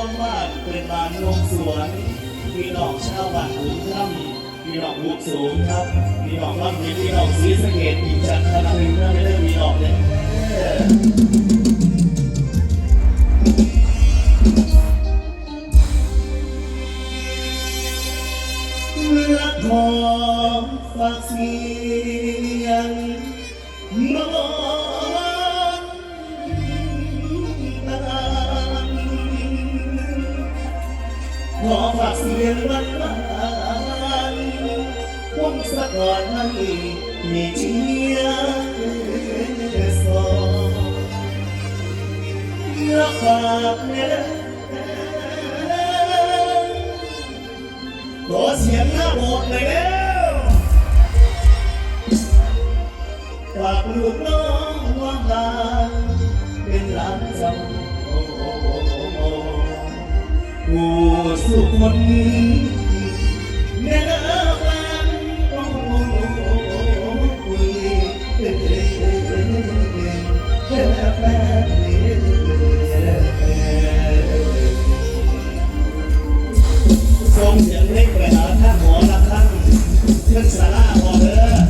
วงมากเป็นบ้านวงสวนพี่น้องชาวบ้านหุนค่ำพี่น้องบุกสูงครับพี่น้องรับยินพี่น้องศรีสะเกดอีกจันทร์นึงนะไม่ได้พี่น้องเนี่ยละครฝากเสียงนอน ฝากเสียงวันวานผมสะก่อนให้มีเชียร์สองและฝากเนื้อขอเสียงหน้าโบสถ์เลยแล้วฝากลูกน้องว่างลานเป็นหลานจำโอ้ สุคนแม่ละฟังโอ้อ้โอ้โอ้เฮ้ยเฮ้ยเฮ้ยเฮ้ยเฮ้ยเฮ้ยส่งเสียงเล็กไปหาท่านหมอละท่านเชิญสาราพอเด้อ